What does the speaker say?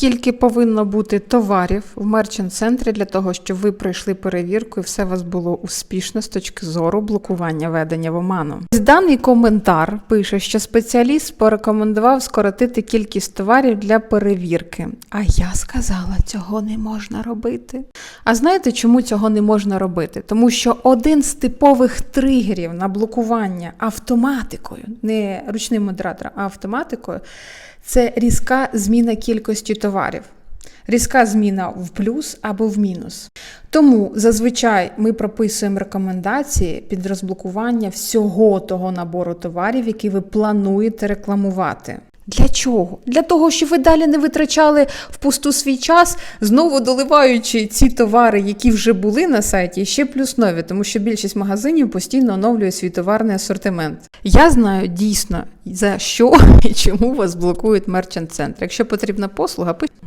Скільки повинно бути товарів в мерчант центрі для того, щоб ви пройшли перевірку і все у вас було успішно з точки зору блокування ведення в оману? Даний коментар пише, що спеціаліст порекомендував скоротити кількість товарів для перевірки. А я сказала, цього не можна робити. А знаєте, чому цього не можна робити? Тому що один з типових тригерів на блокування автоматикою, не ручним модератором, а автоматикою, це різка зміна кількості товарів. Різка зміна в плюс або в мінус. Тому зазвичай ми прописуємо рекомендації під розблокування всього того набору товарів, які ви плануєте рекламувати. Для чого? Для того, щоб ви далі не витрачали впусту свій час, знову доливаючи ці товари, які вже були на сайті, ще плюс нові, тому що більшість магазинів постійно оновлює свій товарний асортимент. Я знаю дійсно за що і чому вас блокують мерчант центр. Якщо потрібна послуга, пишіть.